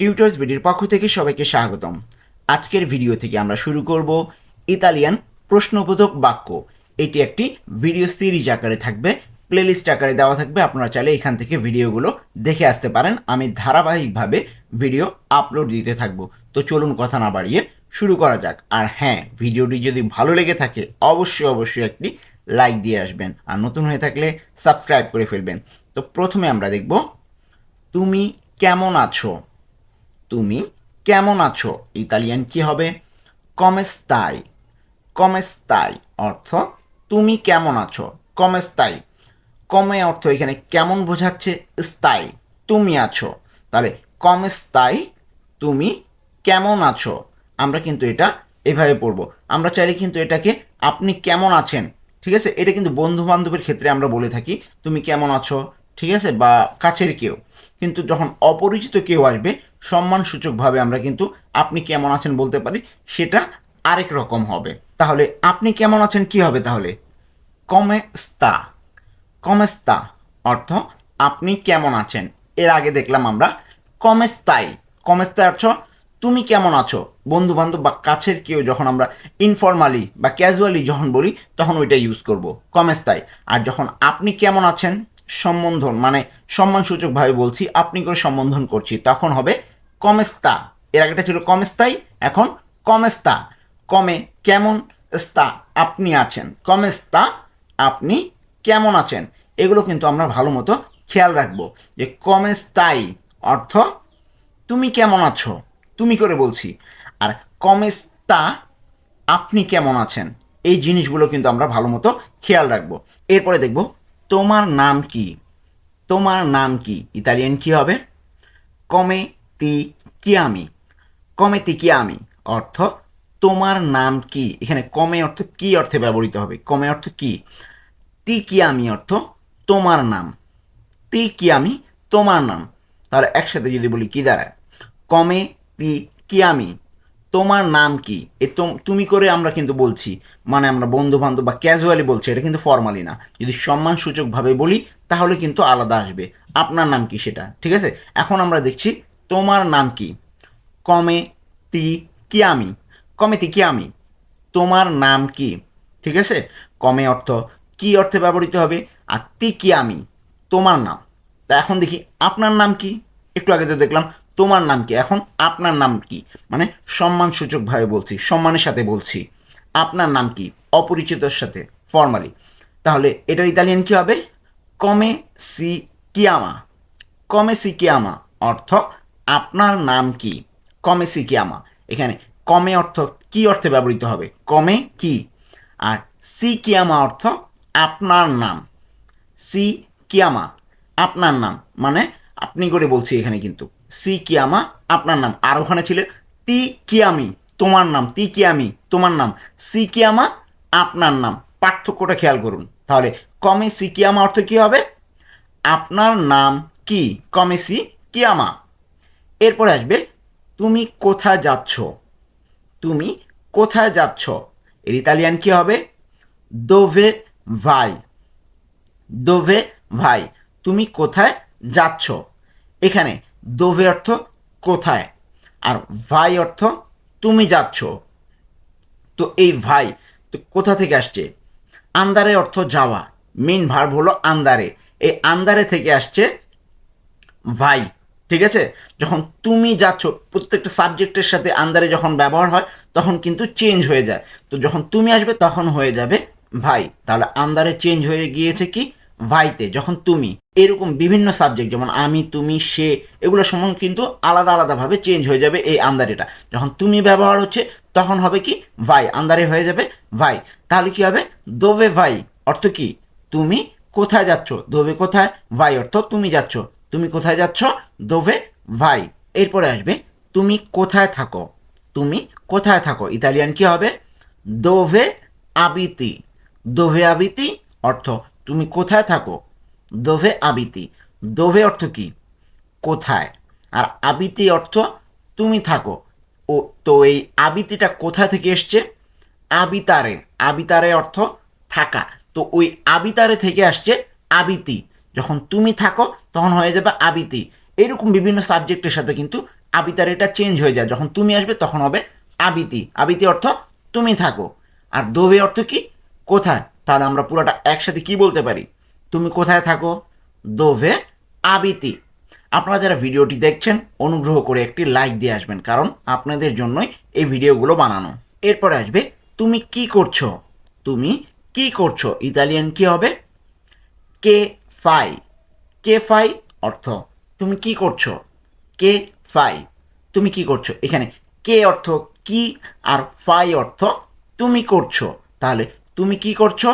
Tutors বিডির পক্ষ থেকে সবাইকে স্বাগতম। আজকের ভিডিও থেকে আমরা শুরু করব ইতালিয়ান প্রশ্নবোধক বাক্য। এটি একটি ভিডিও সিরিজ আকারে থাকবে, প্লেলিস্ট আকারে দেওয়া থাকবে। আপনারা চাইলে এখান থেকে ভিডিওগুলো দেখে আসতে পারেন। আমি ধারাবাহিকভাবে ভিডিও আপলোড দিতে থাকব। তো চলুন কথা না বাড়িয়ে শুরু করা যাক। আর হ্যাঁ ভিডিওটি যদি ভালো লেগে থাকে, অবশ্যই অবশ্যই একটি লাইক দিয়ে আসবেন। আর নতুন হয়ে থাকলে সাবস্ক্রাইব করে ফেলবেন। তো প্রথমে আমরা দেখব, তুমি কেমন আছো? তুমি কেমন আছো? ইতালিয়ান কি হবে? কমেস্তাই। কমেস্তাই অর্থ তুমি কেমন আছো? কমেস্তাই। কমে অর্থ এখানে কেমন বোঝাচ্ছে? স্তাই। তুমি আছো। তাহলে কমেস্তাই তুমি কেমন আছো? আমরা কিন্তু এটা এভাবে পড়ব। আমরা চাইলে কিন্তু এটাকে আপনি কেমন আছেন? ঠিক আছে? এটা কিন্তু বন্ধু বান্ধবের ক্ষেত্রে আমরা বলে থাকি, তুমি কেমন আছো? ঠিক আছে? বা কাছের কেউ। কিন্তু যখন অপরিচিত কেউ আসবে সম্মানসূচকভাবে আমরা কিন্তু আপনি কেমন আছেন বলতে পারি, সেটা আরেক রকম হবে। তাহলে আপনি কেমন আছেন, কি হবে তাহলে? কমে স্তা কমেস্তা অর্থ আপনি কেমন আছেন। এর আগে দেখলাম আমরা কমেস্তাই। কমেস্তাই অর্থ তুমি কেমন আছো? বন্ধু বান্ধব বা কাছের কেউ যখন আমরা ইনফর্মালি বা ক্যাজুয়ালি যখন বলি, তখন ওইটা ইউজ করব। কমেস্তাই। আর যখন আপনি কেমন আছেন সম্বোধন মানে সম্মানসূচকভাবে বলছি, আপনি করে সম্বোধন করছি। তখন হবে কমেস্তা। এর আগেটা ছিল কমেস্তাই, এখন কমেস্তা। কমে কেমন স্তা আপনি আছেন? কমেস্তা আপনি কেমন আছেন? এগুলো কিন্তু আমরা ভালো মতো খেয়াল রাখব। যে কমেস্তাই অর্থ, তুমি কেমন আছো? তুমি করে বলছি। আর কমেস্তা, আপনি কেমন আছেন? এই জিনিসগুলো কিন্তু আমরা ভালো মতো খেয়াল রাখব। এরপরে দেখব তোমার নাম কি? তোমার নাম কি? ইতালিয়ান কি হবে? কমে তি কিয়ামি কমে তি কিয়ামি অর্থ তোমার নাম কি? এখানে কমে অর্থ কি অর্থে ব্যবহৃত হবে? কমে অর্থ কি? তি কিয়ামি অর্থ তোমার নাম। তি কিয়ামি তোমার নাম। তাহলে একসাথে যদি বলি কি দাঁড়ায়? কমে তি কিয়ামি তোমার নাম কি? এ তোম- করে আমরা কিন্তু বলছি মানে আমরা বন্ধু বান্ধব বা ক্যাজুয়ালি বলছি, এটা কিন্তু ফর্মালি না। যদি সম্মানসূচকভাবে বলি, তাহলে কিন্তু আলাদা আসবে। আপনার নাম কি সেটা? ঠিক আছে? এখন আমরা দেখছি, তোমার নাম কি? কমে তি কিয়ামি কমে তি কিয়ামি তোমার নাম কি? ঠিক আছে? কমে অর্থ কি অর্থে ব্যবহৃত হবে? আর তি কিয়ামি তোমার নাম। তা এখন দেখি, আপনার নাম কি? একটু আগে তো দেখলাম তোমার নাম কি? এখন আপনার নাম কি? মানে সম্মানসূচকভাবে বলছি, সম্মানের সাথে বলছি। আপনার নাম কি? অপরিচিতর সাথে ফর্মালি তাহলে এটার ইতালিয়ান কি হবে? কমে সি কিয়ামা। কমে সি কিয়ামা অর্থ আপনার নাম কি? কমে সি কিয়ামা। এখানে কমে অর্থ কি অর্থে ব্যবহৃত হবে? কমে কি? আর সি কিয়ামা অর্থ আপনার নাম। সি কিয়ামা, আপনার নাম। মানে আপনি করে বলছি এখানে কিন্তু। সি কিয়ামা, আপনার নাম। আর ওখানে ছিল, তি কিয়ামি, তোমার নাম, তি কিয়ামি, তোমার নাম। সি কিয়ামা, আপনার নাম। পার্থক্যটা খেয়াল করুন। তাহলে, কমে সি কিয়ামা অর্থ কী হবে? আপনার নাম কি? কমে সি কিয়ামা। এরপরে আসবে, তুমি কোথায় যাচ্ছ? তুমি কোথায় যাচ্ছ? এর ইতালিয়ান কি হবে? দোভে ভাই। দোভে ভাই, তুমি কোথায় যাচ্ছ? এখানে দোভে অর্থ কোথায়? আর ভাই অর্থ তুমি যাচ্ছ। তো এই ভাই তো কোথা থেকে আসছে? আন্দারে অর্থ যাওয়া। মেন ভার্ব হলো আন্দারে। এই আন্দারে থেকে আসছে ভাই। ঠিক আছে? যখন তুমি যাচ্ছ, প্রত্যেকটা সাবজেক্টের সাথে আন্দারে যখন ব্যবহার হয়, তখন কিন্তু চেঞ্জ হয়ে যায়। তো যখন তুমি আসবে, তখন হয়ে যাবে ভাই। তাহলে আন্দারে চেঞ্জ হয়ে গিয়েছে কি? ভাইতে, যখন তুমি, এরকম বিভিন্ন সাবজেক্ট যেমন আমি, তুমি, সে, এগুলো সময় কিন্তু আলাদা আলাদাভাবে চেঞ্জ হয়ে যাবে এই আন্দারেটা যখন তুমি ব্যবহার হচ্ছে, তখন হবে কি? ভাই আন্দারে হয়ে যাবে ভাই। তাহলে কি হবে? দোবে ভাই, অর্থ কি? তুমি কোথায় যাচ্ছ? দোবে কোথায়? ভাই, অর্থ তুমি যাচ্ছ। তুমি কোথায় যাচ্ছ? দোভে ভাই। এরপরে আসবে, তুমি কোথায় থাকো? তুমি কোথায় থাকো? ইতালিয়ান কি হবে? দোভে আবিতি দোভে আবিতি অর্থ তুমি কোথায় থাকো? দোভে আবিতি দোভে অর্থ কি? কোথায়? আর আবিতি অর্থ তুমি থাকো। ও, তো এই আবিতিটা কোথা থেকে এসছে? আবিতারে। আবিতারে অর্থ থাকা। তো ওই আবিতারে থেকে আসছে আবিতি যখন তুমি থাকো, তখন হয়ে যাবে আবিতি এরকম বিভিন্ন সাবজেক্টের সাথে কিন্তু আবিতার এটা চেঞ্জ হয়ে যায়। যখন তুমি আসবে, তখন হবে আবিতি আবিতি অর্থ তুমি থাকো। আর দোভে অর্থ কি? কোথায়? তাহলে আমরা পুরোটা একসাথে কি বলতে পারি? তুমি কোথায় থাকো? দোভে আবিতি আপনারা যারা ভিডিওটি দেখছেন, অনুগ্রহ করে একটি লাইক দিয়ে আসবেন, কারণ আপনাদের জন্যই এই ভিডিওগুলো বানানো। এরপরে আসবে, তুমি কি করছ? তুমি কি করছ? ইতালিয়ান কি হবে? কে ফাই। কে ফাই অর্থ তুমি কি করছ? কে ফাই। তুমি কি করছ? এখানে কে অর্থ কি আর ফাই অর্থ তুমি করছ। তাহলে তুমি কি করছ?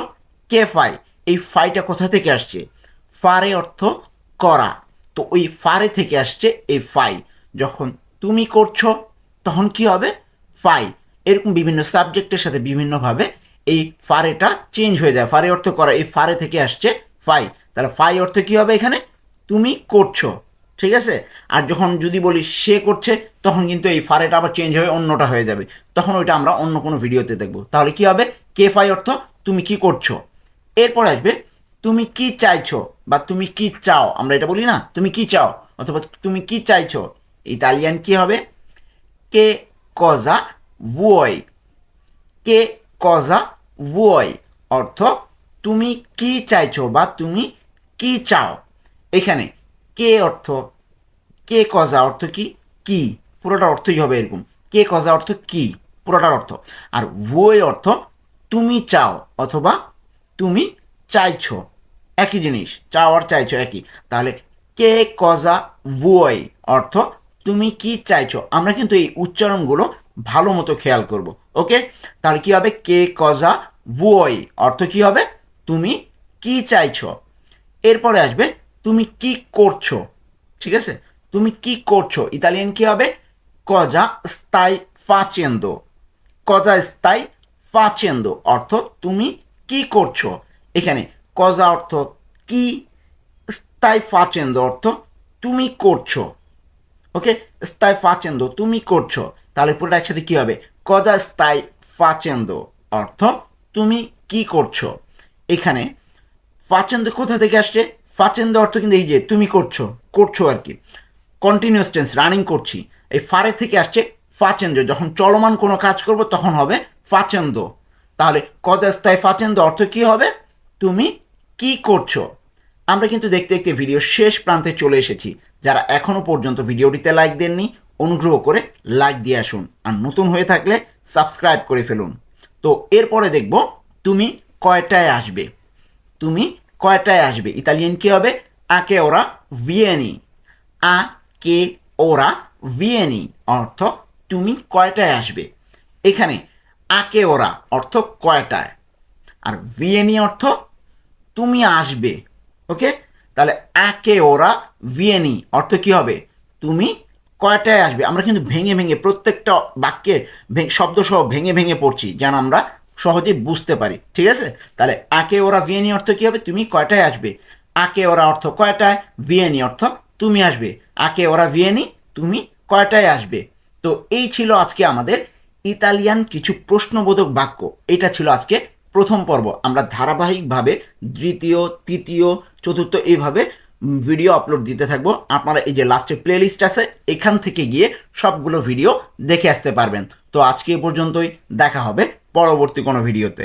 কে ফাই? এই ফাইটা কোথা থেকে আসছে? ফারে অর্থ করা। তো ওই ফারে থেকে আসছে এই ফাই। যখন তুমি করছ, তখন কি হবে? ফাই। এরকম বিভিন্ন সাবজেক্টের সাথে বিভিন্নভাবে এই ফারেটা চেঞ্জ হয়ে যায়। ফারে অর্থ করা, এই ফারে থেকে আসছে ফাই। তাহলে ফাই অর্থ কি হবে এখানে? তুমি করছ। ঠিক আছে? আর যখন যদি বলি সে করছে, তখন কিন্তু এই ফারেটা আবার চেঞ্জ হয়ে অন্যটা হয়ে যাবে। তখন ওইটা আমরা অন্য কোনো ভিডিওতে দেখব। তাহলে কি হবে? কে ফাই অর্থ তুমি কি করছ। এরপর আসবে, তুমি কি চাইছো বা তুমি কি চাও, আমরা এটা বলি না, তুমি কি চাও অথবা তুমি কি চাইছো। ইতালিয়ান কি হবে? কে কজা vuoi কে কজা vuoi অর্থ তুমি কি চাইছো বা তুমি কি চাও। এখানে কে অর্থ, কে কজা অর্থ কি? কি, পুরোটার অর্থই হবে এরকম। কে কজা অর্থ কি? পুরোটার অর্থ। আর vuoi অর্থ তুমি চাও অথবা তুমি চাইছো। একই জিনিস, চাও আর চাইছো একই। তাহলে কে, কজা vuoi অর্থ তুমি কি চাইছো। আমরা কিন্তু এই উচ্চারণগুলো ভালো মতো খেয়াল করব, ওকে? তাহলে কি হবে? কে, কজা vuoi অর্থ কি হবে? তুমি কি চাইছো। এরপরে আসবে, তুমি কি করছ, ঠিক আছে? তুমি কি করছ। ইতালিয়ান কি হবে? কজা স্তাই ফাচেন্দো কজা স্তাই ফাচেন্দো অর্থ তুমি কি করছ? এখানে কজা অর্থ কি স্তাই ফাচেন্দো অর্থ তুমি করছ। ওকে? স্তাই ফাচেন্দো তুমি করছ। তাহলে পুরোটা একসাথে কি হবে? কজা স্তাই ফাচেন্দো অর্থ তুমি কি করছ? এখানে ফাচেন্দ কোথা থেকে আসছে? ফাচেন্দ অর্থ কিন্তু এই যে তুমি করছ করছ আর কি। কন্টিনিউয়াস টেন্স রানিং করছি। এই ফারে থেকে আসছে ফাচেন্দ যখন চলমান কোনো কাজ করব, তখন হবে ফাচেন্দ। তাহলে কদাস্তায় ফাচেন্দ অর্থ কি হবে? তুমি কি করছ? আমরা কিন্তু দেখতে দেখতে ভিডিও শেষ প্রান্তে চলে এসেছি। যারা এখনও পর্যন্ত ভিডিওটিতে লাইক দেননি, অনুগ্রহ করে লাইক দিয়ে আসুন। আর নতুন হয়ে থাকলে সাবস্ক্রাইব করে ফেলুন। তো এরপরে দেখব তুমি কয়টায় আসবে। তুমি কয়টায় আসবে? ইতালিয়ান কি হবে? আকে ওরা ভিয়েনি। আ কে ওরা ভিয়েনি। অর্থ তুমি কয়টায় আসবে? এখানে আকে ওরা? অর্থ কয়টায়? আর ভিয়েনি অর্থ তুমি আসবে, ওকে? তাহলে আকে ওরা, ভিয়েনি, অর্থ কি হবে? তুমি কয়টায় আসবে? আমরা কিন্তু ভেঙে ভেঙে প্রত্যেকটা বাক্যের শব্দ সহ ভেঙে ভেঙে পড়ছি, যেন আমরা সহজে বুঝতে পারি, ঠিক আছে? তাহলে আকে ওরা, ভিয়েনি অর্থ কি হবে? তুমি কয়টায় আসবে? আকে ওরা অর্থ কয়টায়? ভিয়েনি অর্থ তুমি আসবে। আকে ওরা, ভিয়েনি, তুমি কয়টায় আসবে? তো এই ছিল আজকে আমাদের ইতালিয়ান কিছু প্রশ্নবোধক বাক্য। এটা ছিল আজকে প্রথম পর্ব। আমরা ধারাবাহিকভাবে দ্বিতীয়, তৃতীয়, চতুর্থ এইভাবে ভিডিও আপলোড দিতে থাকব। আপনারা এই যে লাস্টে প্লেলিস্ট আছে, এখান থেকে গিয়ে সবগুলো ভিডিও দেখে আসতে পারবেন। তো আজকে এ পর্যন্তই। দেখা হবে পরবর্তী কোনো ভিডিওতে